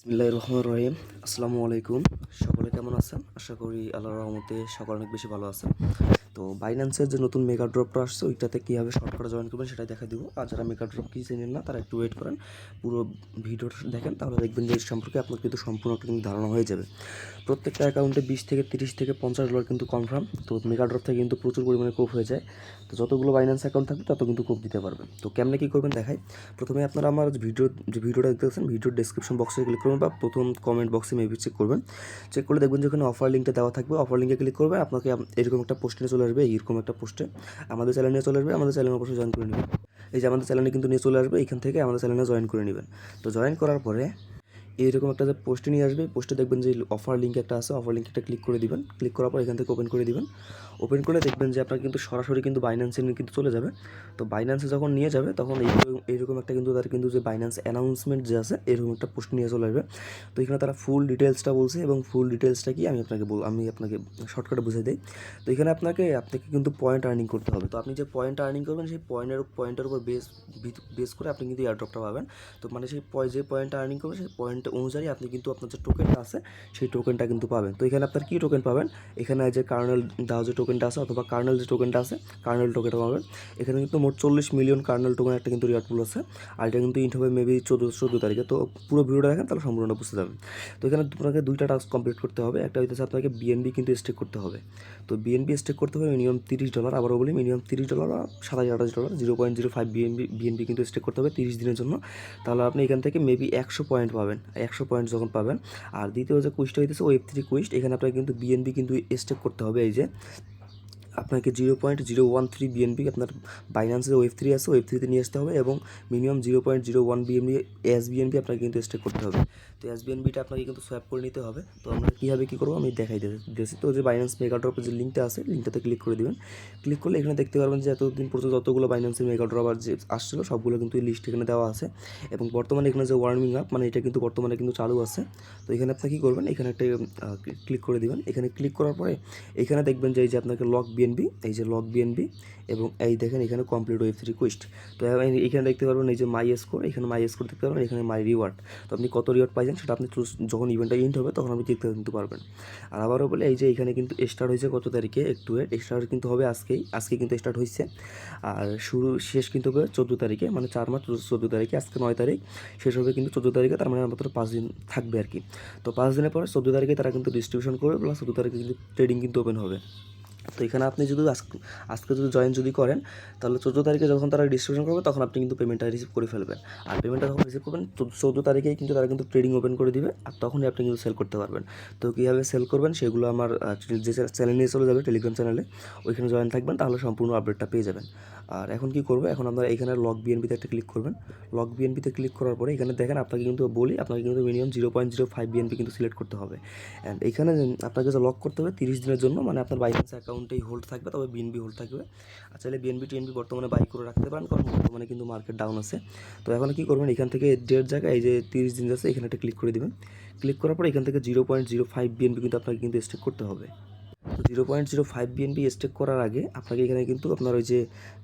বিসমিল্লাহ রহমান রহিম। আসসালামু আলাইকুম। সকলে কেমন আছেন? আশা করি আল্লাহর রহমতে সকলে অনেক বেশি ভালো আছেন। তো বাইন্যান্সের যে নতুন মেগা ড্রপটা আসছে, ওইটাতে কীভাবে শর্টকাটে জয়েন করবেন সেটা দেখা দিব। আর যারা মেগা ড্রপ কি চেনেন না, তারা একটু ওয়েট করেন, পুরো ভিডিওটা দেখেন, তাহলে দেখবেন যে সম্পর্কে আপনার কিন্তু সম্পূর্ণ কিন্তু ধারণা হয়ে যাবে। প্রত্যেকটা অ্যাকাউন্টে বিশ থেকে তিরিশ থেকে পঞ্চাশ ডলার কিন্তু কনফার্ম তো মেগা ড্রপ থেকে কিন্তু প্রচুর পরিমাণে কোপ হয়ে যায়। তো যতগুলো বাইন্যান্স অ্যাকাউন্ট থাকবে, তত কিন্তু কোপ দিতে পারবেন তো কেমনে কী করবেন দেখাই। প্রথমে আপনারা আমার ভিডিও, যে ভিডিওটা দেখতে পাচ্ছেন, ভিডিওর ডেসক্রিপশন বক্সে ক্লিক করবেন বা প্রথম কমেন্ট বক্সে মেবি চেক করবেন। চেক করলে দেখবেন যে ওখানে অফার লিঙ্কটা দেওয়া থাকবে। অফার লিঙ্কে ক্লিক করবেন, আপনাকে এরকম একটা পোস্টে চলে আসবে এইরকম একটা পোস্টে আমাদের চ্যানেল নিয়ে চলে আসবে, আমাদের চ্যানেল অবশ্যই জয়েন করে নেবেন। এই যে আমাদের চ্যানেলে কিন্তু নিয়ে চলে আসবে, এখান থেকে আমাদের চ্যানেলে জয়েন করে নেবেন। তো জয়েন করার পরে এইরকম একটা পোস্টে নিয়ে আসবে পোস্টে দেখবেন যে অফার লিঙ্ক একটা আছে অফার লিঙ্ক একটা ক্লিক করে দিবেন। ক্লিক করার পর এখান থেকে ওপেন করে দিবেন। ওপেন করে দেখবেন যে আপনার কিন্তু সরাসরি কিন্তু বাইন্যান্সে নিয়ে কিন্তু চলে যাবে। তো বাইন্যান্সে যখন নিয়ে যাবে, তখন এইরকম একটা কিন্তু তার কিন্তু যে বাইন্যান্স অ্যানাউন্সমেন্ট যে আছে, এরকম একটা পোস্ট নিয়ে চলে আসবে। তো এখানে তারা ফুল ডিটেলসটা বলছে এবং ফুল ডিটেলসটা কি আমি আপনাকে বল, আমি আপনাকে শর্টকাটে বুঝিয়ে দিই। তো এখানে আপনাকে আপনাকে কিন্তু পয়েন্ট আর্নিং করতে হবে। তো আপনি যে পয়েন্ট আর্নিং করবেন, সেই পয়েন্টের পয়েন্টের উপর বেস বেস করে আপনি কিন্তু এয়ারড্রপটা পাবেন। তো মানে সেই যে পয়েন্টটা আর্নিং করবেন সেই পয়েন্ট অনুযায়ী আপনি কিন্তু আপনার যে টোকেনটা আছে, সেই টোকেনটা কিন্তু পাবেন। তো এখানে আপনার কী টোকেন পাবেন? এখানে যে কার্নেল দাও যে টোকেনটা আছে অথবা কার্নেল যে টোকেনটা আছে কার্নেল টোকেনটা পাবেন। এখানে কিন্তু মোট চল্লিশ মিলিয়ন কার্নেল টোকেন একটা কিন্তু রিয়ার্ড পুল আছে। আর এটা কিন্তু ইন্ট হবে মেবি চোদ্দ চোদ্দ তারিখে। তো পুরো ভিডিওটা দেখেন, তাহলে সম্পূর্ণটা বুঝতে যাবেন তো এখানে আপনাকে দুইটা টাস্ক কমপ্লিট করতে হবে। একটা হইতেছে আপনাকে বিএনবি কিন্তু স্টেক করতে হবে। তো বিএনবি স্টেক করতে হবে মিনিমাম তিরিশ ডলার আবারও বলি মিনিমাম তিরিশ ডলার বা সাতাশ, আঠাশ dollar zero point zero five BNB BNB কিন্তু স্টেক করতে হবে তিরিশ দিনের জন্য। তাহলে আপনি এখান থেকে মেবি একশো পয়েন্ট পাবেন। একশো পয়েন্ট যখন পাবেন। আর দ্বিতীয় যে কুইস্টটা হইতেছে, ওয়েব থ্রি কুইস্ট এখানে আপনাকে কিন্তু বিএনবি কিন্তু স্টেক করতে হবে, এই যে আপনাকে zero point zero one three BNB আপনার বাইন্যান্সের ওয়েব থ্রি আছে ওয়েব থ্রিতে নিয়ে আসতে হবে এবং minimum zero point zero one BNB S BNP আপনাকে কিন্তু স্টেক করতে হবে। তো এস বিএনবিটা আপনাকে কিন্তু সোয়াপ করে নিতে হবে। তো আমরা কীভাবে কী করব আমি দেখাই দিয়েছি। তো যে বাইন্যান্স মেগাড্রপের যে লিঙ্কটা আছে লিঙ্কটাতে ক্লিক করে দেবেন। ক্লিক করলে এখানে দেখতে পারবেন যে এতদিন পর্যন্ত যতগুলো বাইন্যান্সের মেগাড্রপ আর যে আসছিল, সবগুলো কিন্তু এই লিস্ট এখানে দেওয়া আছে। এবং বর্তমানে এখানে যে ওয়ার্মিং আপ মানে এটা কিন্তু বর্তমানে কিন্তু চালু আছে। তো এখানে আপনি কী করবেন? এখানে একটা ক্লিক করে দিবেন। এখানে ক্লিক করার পরে এখানে দেখবেন যে এই যে আপনাকে লক বিএনবি এই যে লক বিএনবি এবং এই দেখেন এখানে কমপ্লিট ওয়েব থ্রি কুইস্ট তো এখানে দেখতে পারবেন এই যে মাই স্কোর এখানে মাই স্কোর দেখতে পারবেন, এখানে মাই রিওয়ার্ড তো আপনি কত রিওয়ার্ড পাইছেন সেটা আপনি যখন ইভেন্টটা ইন্ট হবে তখন আপনি দেখতে কিন্তু পারবেন। আর আবারও বলে, এই যে এখানে কিন্তু স্টার্ট হয়েছে কত তারিখে? একটু স্টার্ট কিন্তু হবে আজকেই। আজকে কিন্তু স্টার্ট হয়েছে আর শুরু শেষ কিন্তু হবে চোদ্দ তারিখে মানে চার মাস চোদ্দ তারিখে। আজকে নয় তারিখ। শেষ হবে কিন্তু চোদ্দ তারিখে, তার মানে মাত্র পাঁচ দিন থাকবে আর কি। তো পাঁচ দিনের পরে চোদ্দ তারিখে তারা কিন্তু ডিস্ট্রিবিউশন করবে প্লাস চোদ্দ তারিখে কিন্তু ট্রেডিং কিন্তু ওপেন হবে। তো এখানে আপনি যদি আজকে আজকে যদি জয়েন যদি করেন, তাহলে চোদ্দ তারিখে যখন তারা ডিস্ট্রিবিউশন করবে, তখন আপনি কিন্তু পেমেন্টটা রিসিভ করে ফেলবেন। আর পেমেন্টটা যখন রিসিভ করবেন চোদ্দ তারিখেই কিন্তু তারা কিন্তু ট্রেডিং ওপেন করে দিবে, আর তখনই আপনি কিন্তু সেল করতে পারবেন। তো কীভাবে সেল করবেন, সেগুলো আমার যে চ্যানেল নিয়ে চলে যাবে টেলিগ্রাম চ্যানেলে ওইখানে জয়েন থাকবেন, তাহলে সম্পূর্ণ আপডেটটা পেয়ে যাবেন। আর এখন কি করবে? এখন আপনারা এখানে লক বিএনপিতে একটা ক্লিক করবেন। লক বিএনপিতে ক্লিক করার পরে এখানে দেখেন আপনাকে কিন্তু বলি, আপনাকে কিন্তু minimum zero point zero five BNP কিন্তু সিলেক্ট করতে হবে। অ্যান্ড এখানে আপনাকে যে লক করতে হবে তিরিশ দিনের জন্য মানে আপনার বাইন্যান্স অ্যাকাউন্টেই হোল্ড থাকবে, তবে বিএনবি হোল্ড থাকবে। আর চাইলে বিএনবি টিএনবি বর্তমানে বাই করে রাখতে পারেন, কারণ বর্তমানে কিন্তু মার্কেট ডাউন আছে। তো এখন কি করবেন? এখান থেকে ডেট জায়গায় এই যে তিরিশ দিন আছে এখানে একটা ক্লিক করে দিবেন। ক্লিক করার পর এখান থেকে zero point zero five BNP কিন্তু আপনাকে কিন্তু স্টেক করতে হবে। তো zero point zero five BNP stake করার আগে আপনাকে এখানে কিন্তু আপনার ওই যে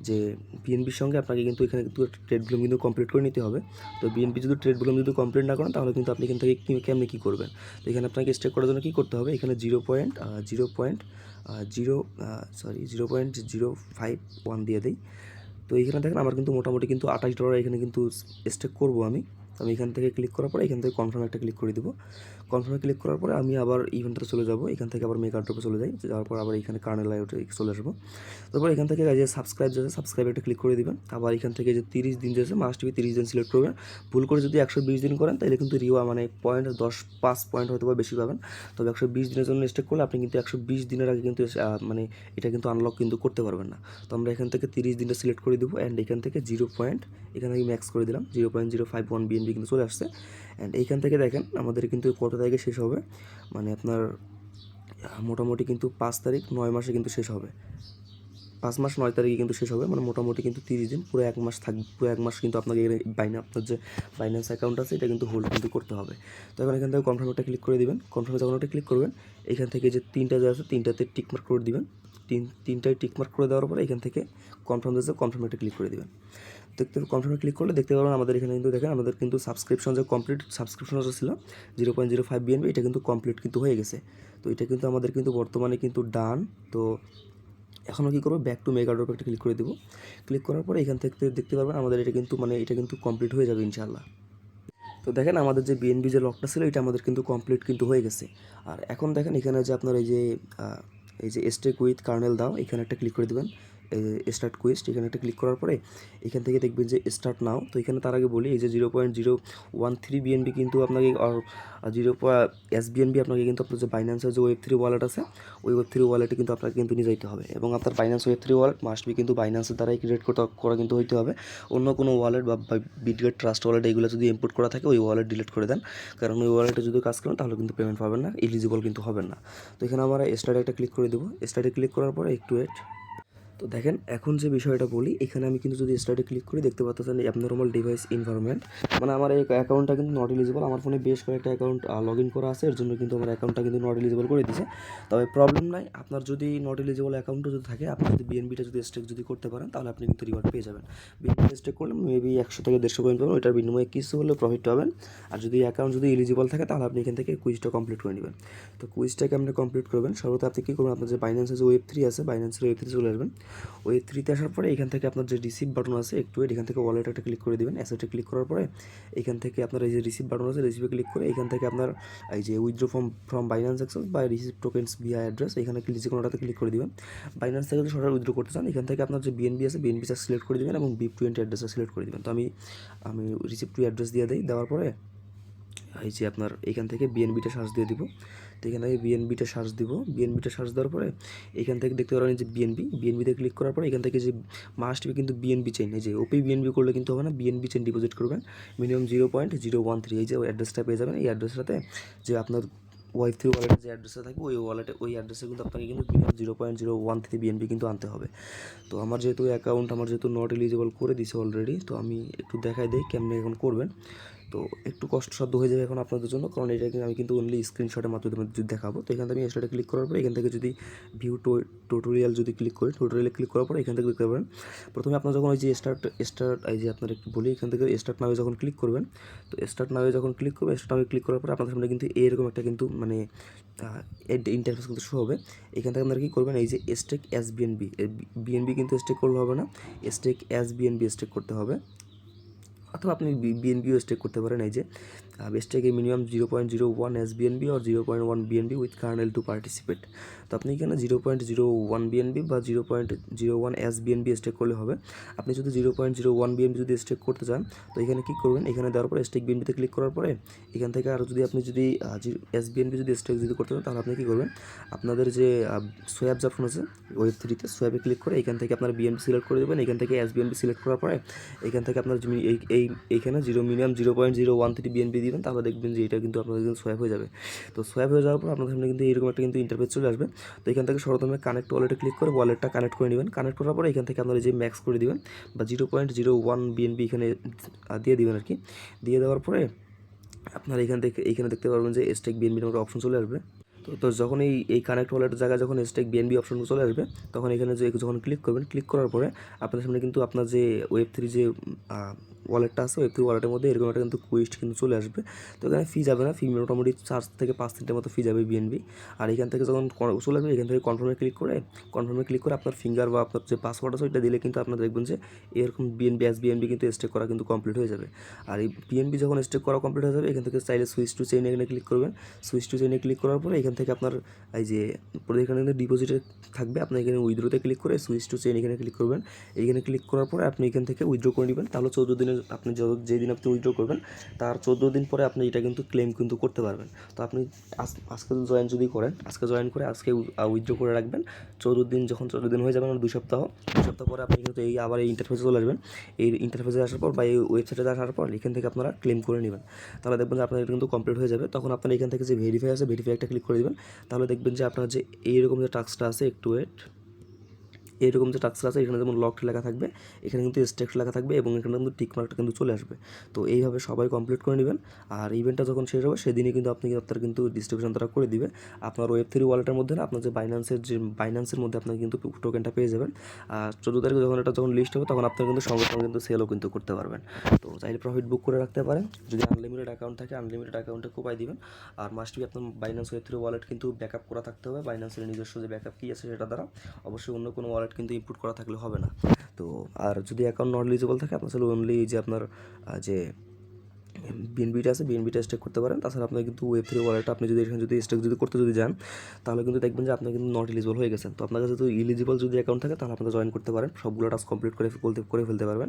যে বিএনপির সঙ্গে আপনাকে কিন্তু এখানে কিন্তু ট্রেডগুলো কিন্তু কমপ্লিট করে নিতে হবে। তো বিএনপি যদি ট্রেড ট্রেডগুলো যদি কমপ্লিট না করেন, তাহলে কিন্তু আপনি এখান থেকে কী, কেমনি কী করবেন? তো এখানে আপনাকে স্টেক করার জন্য কী করতে হবে? এখানে zero point zero point zero sorry zero point zero five one দিয়ে দিই। তো এখানে দেখেন আমার কিন্তু মোটামুটি কিন্তু আঠাশ ডলার এখানে কিন্তু স্টেক করব আমি। আমি এখান থেকে ক্লিক করার পরে এখান থেকে কনফার্ম একটা ক্লিক করে দেবো। কনফার্মে ক্লিক করার পরে আমি আবার ইভেন্টে চলে যাব। এখান থেকে আবার মেকা ড্রপে চলে যাই। যাওয়ার পর আবার এখানে কার্নেল আইওটে চলে আসব। তারপর এখান থেকে যে সাবস্ক্রাইব যে সাবস্ক্রাইব একটা ক্লিক করে দেবেন। আবার এখান থেকে যে তিরিশ দিন যে আছে মাস্ট বি তিরিশ দিন সিলেক্ট করবেন। ভুল করে যদি একশো বিশ দিন করেন, তাহলে কিন্তু রিওয়া মানে পয়েন্ট দশ পাঁচ পয়েন্ট হয়তো বা বেশি পাবেন। তবে একশো বিশ দিনের জন্য স্টেক করলে আপনি কিন্তু একশো বিশ দিনের আগে কিন্তু মানে এটা কিন্তু আনলক কিন্তু করতে পারবেন না। তো আমরা এখান থেকে তিরিশ দিনটা সিলেক্ট করে দেবো। অ্যান্ড এখান থেকে জিরো পয়েন্ট এখানে আমি ম্যাক্স করে দিলাম। Zero point zero five one BNB কিন্তু চলে আসছে। অ্যান্ড এইখান থেকে দেখেন আমাদের কিন্তু কত তারিখে শেষ হবে? মানে আপনার মোটামুটি কিন্তু পাঁচ তারিখ নয় মাসে কিন্তু শেষ হবে। পাঁচ মাস নয় তারিখে কিন্তু শেষ হবে মানে মোটামুটি কিন্তু তিরিশ দিন, পুরো এক মাস থাকবে পুরো এক মাস কিন্তু আপনাকে বাইনা, আপনার যে বাইন্যান্স অ্যাকাউন্ট আছে, এটা কিন্তু হোল্ড কিন্তু করতে হবে। তো এখন এখান থেকে কনফার্ম একটা ক্লিক করে দিবেন। কনফার্মে যখন একটা ক্লিক করবেন, এখান থেকে যে তিনটা যে আছে, তিনটাতে টিকমার্ক করে দিবেন। তিন, তিনটায় টিকমার্ক করে দেওয়ার পরে এখান থেকে কনফার্ম দিয়েছে কনফার্ম একটা ক্লিক করে দিবেন। দেখতে কনফার্মে ক্লিক করলে দেখতে পারবেন আমাদের এখানে কিন্তু দেখেন আমাদের কিন্তু সাবস্ক্রিপশন যে কমপ্লিট সাবস্ক্রিপশন ছিল zero point zero five BNB এটা কিন্তু কমপ্লিট কিন্তু হয়ে গেছে। তো এটা কিন্তু আমাদের কিন্তু বর্তমানে কিন্তু ডান তো এখনও কী করব? ব্যাক টু মেগা ড্রপ একটা ক্লিক করে দেবো। ক্লিক করার পরে এখান থেকে দেখতে পারবেন আমাদের এটা কিন্তু মানে এটা কিন্তু কমপ্লিট হয়ে যাবে ইনশাল্লাহ তো দেখেন আমাদের যে বিএনবি যে লকটা ছিল, এটা আমাদের কিন্তু কমপ্লিট কিন্তু হয়ে গেছে। আর এখন দেখেন এখানে যে আপনার এই যে এই যে স্টেক উইথ কার্নেল দাও, এখানে একটা ক্লিক করে দেবেন। স্টার্ট কুইস্ট এখানে একটা ক্লিক করার পরে এখান থেকে দেখবেন যে স্টার্ট নাও তো এখানে তার আগে বলি, এই যে zero point zero one three BNB কিন্তু আপনাকে জিরো এস বিএনবি আপনাকে কিন্তু আপনার যে বাইন্যান্সের যে ওয়েব থ্রি ওয়ালেট আছে, ওই ওয়েব থ্রি ওয়ালেটে কিন্তু আপনাকে কিন্তু নিয়ে যাইতে হবে। এবং আপনার Binance web three wallet must be কিন্তু বাইন্যান্সের দ্বারাই ক্রিয়েট করা কিন্তু হইতে হবে। অন্য কোনো ওয়ালেট বা বিটগেট ট্রাস্ট ওয়ালেট এগুলো যদি ইম্পোর্ট করা থাকে, ওই ওয়ালেট ডিলিট করে দেন। কারণ ওই ওয়ালেটে যদি কাজ করেন, তাহলে কিন্তু পেমেন্ট পাবেন না এলিজিবল কিন্তু হবেন না। তো এখানে আমরা স্টার্টে একটা ক্লিক করে দেবো। স্টার্টে ক্লিক করার পরে, একটু ওয়েট তো দেখেন, এখন যে বিষয়টা বলি, এখানে আমি কিন্তু যদি স্টার্টে ক্লিক করি, দেখতে পাচ্ছেন অ্যাবনর্মাল ডিভাইস ইনভারনমেন্ট মানে আমার এই অ্যাকাউন্টটা কিন্তু নট এলিজিবল আমার ফোনে বেশ কয়েকটা অ্যাকাউন্ট লগ ইন করা আছে, এর জন্য কিন্তু আমার অ্যাকাউন্টটা কিন্তু নট এলিজিবল করে দিয়েছে তবে প্রবলেম নাই, আপনার যদি নট এলিজিবল অ্যাকাউন্টও যদি থাকে, আপনি যদি বিএনবিটা যদি স্টেক যদি করতে পারেন, তাহলে আপনি কিন্তু রিওয়ার্ড পেয়ে যাবেন। বিএনবি স্টেক করলে মেবি একশো থেকে দেড়শো পয়েন্ট পাবেন, ওইটার বিনিময়ে কিছু হলেও প্রফিট পাবেন। আর যদি অ্যাকাউন্ট যদি এলিজিবল থাকে, তাহলে আপনি এখান থেকে কুইজটা কমপ্লিট করে নেবেন। তো কুইজটাকে আপনি কমপ্লিট করবেন? সর্বত আপনি কী করবেন? আপনার যে বাইন্যান্সের যে ওয়েব থ্রি আছে বাইন্যান্সের ওয়েব থ্রি চলে আসবেন। ওয়েব থ্রিতে আসার পরে এখান থেকে আপনার যে রিসিভ বাটন আছে, একটু এখান থেকে ওয়ালেট একটা ক্লিক করে দেবেন অ্যাসেটে ক্লিক করার পরে এখান থেকে আপনার এই যে রিসিভ বাটন আছে রিসিভে ক্লিক করে এখান থেকে আপনার এই যে withdraw from from Binance access বা রিসিভ টোকেন্স ভিআই অ্যাড্রেস এখানে যে কোনোটাতে ক্লিক করে দিবেন। বাইন্যান্স থেকে যদি সরাসরি উইথড্র করতে চান, এখান থেকে আপনার যে বিএনবি আছে বিএনবিটা সিলেক্ট করে দিবেন এবং বিপ টোয়েন্টি অ্যাড্রেসটা সিলেক্ট করে দেবেন। তো আমি আমি রিসিভ টু অ্যাড্রেস দিয়ে দিই, দেওয়ার পরে এই যে আপনার এখান থেকে বিএনবিটা সার্চ দিয়ে দিব। তো এখান থেকে বিএনবিটা সার্চ দিব। বিএনবিটা সার্চ দেওয়ার পরে এখান থেকে দেখতে পারেন যে বিএনবি বিএনবিতে ক্লিক করার পরে এখান থেকে যে মাস্ট বি কিন্তু বিএনবি চেইন এই যে ওপি বিএনবি করলে কিন্তু হবে না বিএনবি চেইন ডিপোজিট করবেন। Minimum zero point zero one three এই যে অ্যাড্রেসটা পেয়ে যাবেন। এই অ্যাড্রেসটাতে যে আপনার ওয়াইফ থ্রি ওয়ালেটের যে অ্যাড্রেসটা থাকবে ওই ওয়ালেটে ওই অ্যাড্রেসে কিন্তু আপনাকে কিন্তু minimum zero point zero one three BNB কিন্তু আনতে হবে। তো আমার যেহেতু অ্যাকাউন্ট আমার যেহেতু নট এলিজিবল করে দিছে অলরেডি তো আমি একটু দেখাই দিই কেমনি এখন করবেন। তো একটু কষ্টসাধ্য হয়ে যাবে এখন আপনাদের জন্য, কারণ এটা আমি কিন্তু অনলি স্ক্রিনশটের মাধ্যমে যদি দেখাবো, তো এখান থেকে আমি স্টার্টে ক্লিক করার পরে এখান থেকে যদি ভিউ টোটোরিয়াল যদি ক্লিক করি টোটোরিয়ালে ক্লিক করার পরে এখান থেকে দেখতে পাবেন প্রথমে আপনার যখন ওই যে স্টার্ট স্টার্ট এই যে আপনার একটু বলি, এখান থেকে স্টার্ট নামে যখন ক্লিক করবেন, তো স্টার্ট নামে যখন ক্লিক করবেন স্টার্ট নামে ক্লিক করার পরে আপনাদের সামনে কিন্তু এরকম একটা কিন্তু মানে ইন্টারফেস কিন্তু শো হবে। এখান থেকে আপনারা কী করবেন, এই যে স্টেক এস বিএনবি বিএনবি কিন্তু স্টেক করলে হবে না স্টেক এস বিএনবি স্টেক করতে হবে। অথবা আপনি বিএনপিও স্টেক করতে পারেন এই যে স্টেকে minimum zero point zero one S BNB R zero point one BNB with kernel to participate তো আপনি এখানে zero point zero one BNB বা zero point zero one S BNB stake করলে হবে আপনি যদি zero point zero one BNB যদি stake করতে চান তো এখানে কী করবেন এখানে দেওয়ার পরে স্টেক বিএনবিতে ক্লিক করার পরে এখান থেকে আরও যদি আপনি যদি এস বিএনবি যদি স্টেক যদি করতে চান তাহলে আপনি কী করবেন আপনাদের যে সোয়াব জাফন আছে ওয়েব থ্রিতে সোয়াবে ক্লিক করে এখান থেকে আপনার বিএনবি সিলেক্ট করে দেবেন এখান থেকে এস বিএনবি সিলেক্ট করার পরে এখান থেকে আপনার এই এইখানে zero minimum zero point zero one three BNP দিবেন তাহলে দেখবেন যে এটা কিন্তু আপনাদের কিন্তু সোয়াপ হয়ে যাবে। তো সোয়াপ হয়ে যাওয়ার পর আপনাদের সামনে কিন্তু এরকম একটা কিন্তু ইন্টারফেস চলে আসবে। তো এখান থেকে সর্বপ্রথমে কানেক্ট ওয়ালেটে ক্লিক করে ওয়ালেটটা কানেক্ট করে নেবেন। কানেক্ট করার পরে এখান থেকে আপনারা যে ম্যাক্স করে দিবেন বা zero point zero one BNP এখানে দিয়ে দিবেন আর কি দিয়ে দেওয়ার পরে আপনারা এখান থেকে এইখানে দেখতে পারবেন যে স্টেক বিএনবি নামে অপশন চলে আসবে। তো তো যখন এই এই কানেক্ট ওয়ালেটের জায়গায় যখন স্টেক বিএনবি অপশন চলে আসবে, তখন এখানে যে, যখন ক্লিক করবেন ক্লিক করার পরে আপনার সামনে কিন্তু আপনার যে ওয়েব থ্রি যে ওয়ালেটটা আছে ওয়েব থ্রি ওয়ালেটের মধ্যে এরকম একটা কিন্তু কুইস্ট কিন্তু চলে আসবে। তো এখানে ফি যাবে না ফি মোটামুটি চার থেকে পাঁচ তিনটের মতো ফি যাবে বিএনবি আর এখান থেকে যখন চলে আসবে, এখান থেকে কনফার্মে ক্লিক করে কনফার্মে ক্লিক করে আপনার ফিঙ্গার বা আপনার যে পাসওয়ার্ড আছে, ওইটা দিলে কিন্তু আপনার দেখবেন যে এরকম বিএনবি এস বিএনবি কিন্তু স্টেক করা কিন্তু কমপ্লিট হয়ে যাবে। আর এই বিএনবি যখন স্টেক করা কমপ্লিট হয়ে যাবে, এখান থেকে চাইলে সুইচ টু চেইন এখানে ক্লিক করবেন। সুইচ টু চেইনে ক্লিক করার পরে এখান থেকে আপনার এই যে এখানে ডিপোজিটে থাকবে, আপনি এখানে উইথড্রোতে ক্লিক করে সুইচ টু চেইন এখানে ক্লিক করবেন। এইখানে ক্লিক করার পরে আপনি এখান থেকে উইথড্রো করে নেবেন, তাহলে চৌদ্দ দিনে আপনি যেদিন আপনি উইথড্রো করবেন, তার চৌদ্দ দিন পরে আপনি এটা কিন্তু ক্লেম কিন্তু করতে পারবেন। তো আপনি আজ- আজকে জয়েন যদি করেন, আজকে জয়েন করে আজকে উইথড্রো করে রাখবেন। চৌদ্দ দিন যখন চৌদ্দ দিন হয়ে যাবে মানে দুই সপ্তাহ দুই সপ্তাহ পরে আপনি কিন্তু এই আবার এই ইন্টারফেসে চলে আসবেন। এই ইন্টারফেসে আসার পর বা এই ওয়েবসাইটে আসার পর এখান থেকে আপনারা ক্লেম করে নেবেন। তাহলে দেখবেন যে আপনার এটা কিন্তু কমপ্লিট হয়ে যাবে। তখন আপনার এখান থেকে যে ভেরিফাই আছে ভেরিফাই একটা ক্লিক করে দেবেন। তাহলে দেখবেন যে আপনার যে এইরকম যে টাস্কটা আছে, একটু ওয়েট এইরকম যে টাক্স আছে, এখানে যেমন লকড লেখা থাকবে, এখানে কিন্তু স্টেক্স লেখা থাকবে এবং এখানে কিন্তু টিক মার্কটা কিন্তু চলে আসবে। তো এইভাবে সবাই কমপ্লিট করে নেবেন। আর ইভেন্টটা যখন শেষ হবে, সেদিনই কিন্তু আপনি আপনার কিন্তু ডিস্ট্রিবিউশন তারা করে দিবে আপনার ওয়েব থ্রি ওয়ালেটের মধ্যে আপনার যে বাইন্যান্সের যে বাইন্যান্সের মধ্যে আপনার কিন্তু টোকেনটা পেয়ে যাবেন। আর চোদ্দ তারিখে যখন এটা যখন লিস্ট হবে, তখন আপনার কিন্তু সঙ্গে সঙ্গে কিন্তু সেলও কিন্তু করতে পারবেন। তো চাইলে প্রফিট বুক করে রাখতে পারেন। যদি আনলিমিটেড অ্যাকাউন্ট থাকে আনলিমিটেড অ্যাকাউন্টে কোপাই দিবেন। আর মাস্ট বি আপনার বাইন্যান্স ওয়েব থ্রি ওয়ালেট কিন্তু ব্যাকআপ করা থাকতে হবে। বাইন্যান্সের নিজস্ব যে ব্যাকআপ কী আছে, সেটা দ্বারা। অবশ্যই অন্য কোনো ওয়ালেট কিন্তু ইনপুট করা থাকলে হবে না। তো আর যদি অ্যাকাউন্ট নট এলিজিবল থাকে, আপনার সাথে অনলি যে আপনার যে বিএনবিটা আছে বিএনবিটা স্টেক করতে পারেন। তাছাড়া আপনার কিন্তু ওয়েব থ্রি ওয়ালেট আপনি যদি এখানে যদি স্টেক যদি করতে যদি যান, তাহলে কিন্তু দেখবেন যে আপনার কিন্তু নট এলিজিবল হয়ে গেছেন তো আপনার কাছে যদি ইলিজিবল যদি অ্যাকাউন্ট থাকে, তাহলে আপনারা জয়েন করতে পারেন। সবগুলো টাস্ক কমপ্লিট করে করে ফেলতে পারবেন।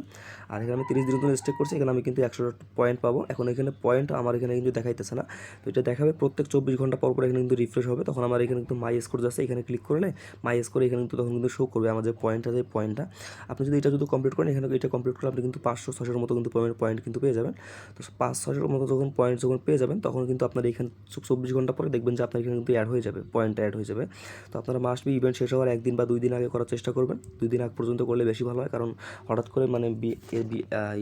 আর এখানে আমি তিরিশ দিন জন্য স্টেক করছি, এখানে আমি কিন্তু একশো পয়েন্ট পাবো। এখন এখানে পয়েন্ট আমার এখানে কিন্তু দেখাইতেছে না। তো এটা দেখাবে প্রত্যেক চব্বিশ ঘণ্টা পর পর এখানে কিন্তু রিফ্রেশ হবে। তখন আমার এখানে কিন্তু মাই স্কোর যাচ্ছে, এখানে ক্লিক করলে মাই স্কোর এখানে কিন্তু তখন কিন্তু শো করবে আমার যে পয়েন্ট আছে পয়েন্টটা আপনি যদি এটা যদি কমপ্লিট করেন, এখানে এটা কমপ্লিট করলে আপনি কিন্তু পাঁচশো ছশোর মতো কিন্তু পয়েন্ট কিন্তু পেয়ে যাবেন। তো পাঁচ ছশোর মতো যখন পয়েন্ট যখন পেয়ে যাবেন, তখন কিন্তু আপনার এখানে চব্বিশ ঘণ্টা পরে দেখবেন যে আপনার এখানে কিন্তু অ্যাড হয়ে যাবে পয়েন্টটা অ্যাড হয়ে যাবে। তো আপনারা মাস বি ইভেন্ট শেষ হওয়ার একদিন বা দুই দিন আগে করার চেষ্টা করবেন। দুই দিন আগ পর্যন্ত করলে বেশি ভালো হয়, কারণ হঠাৎ করে মানে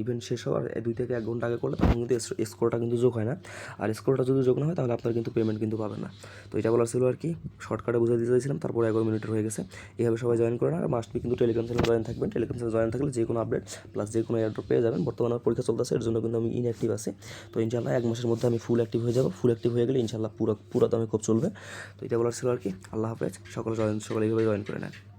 ইভেন্ট শেষ হওয়ার দুই থেকে এক ঘণ্টা আগে করলে তখন কিন্তু স্কোরটা কিন্তু যোগ হয় না। আর স্কোরটা যদি যোগ না হয়, তাহলে আপনার কিন্তু পেমেন্ট কিন্তু পাবেন না। তো এটা বলার ছিল আর কি। শর্টকাটে বুঝে দিতে চাইছিলাম, তারপরে এগারো মিনিটের হয়ে গেছে। এইভাবে সবাই জয়েন করে না আর মাস্ট বি কিন্তু টেলিগ্রাম চ্যানেল জয়েন থাকবেন। টেলিগ্রাম চ্যানেল জয়েন থাকলে যে কোনো আপডেট প্লাস যে কোনো এয়ারড্রপ পেয়ে যাবেন। বর্তমানে পরীক্ষা চলতেছে, এর জন্য কিন্তু আমি ইনঅ্যাক্টিভ আছি। তো ইনশাল্লাহ এক মাসের মধ্যে আমি ফুল অ্যাক্টিভ হয়ে যাব। ফুল অ্যাক্টিভ হয়ে গেলে ইনশাল্লাহ পুরো পুরো দামে খুব চলবে। তো এটা বলার ছিল আর কি। আল্লাহ হাফেজ। সকলে জয়েন, সকলে এইভাবে জয়েন করে নেন।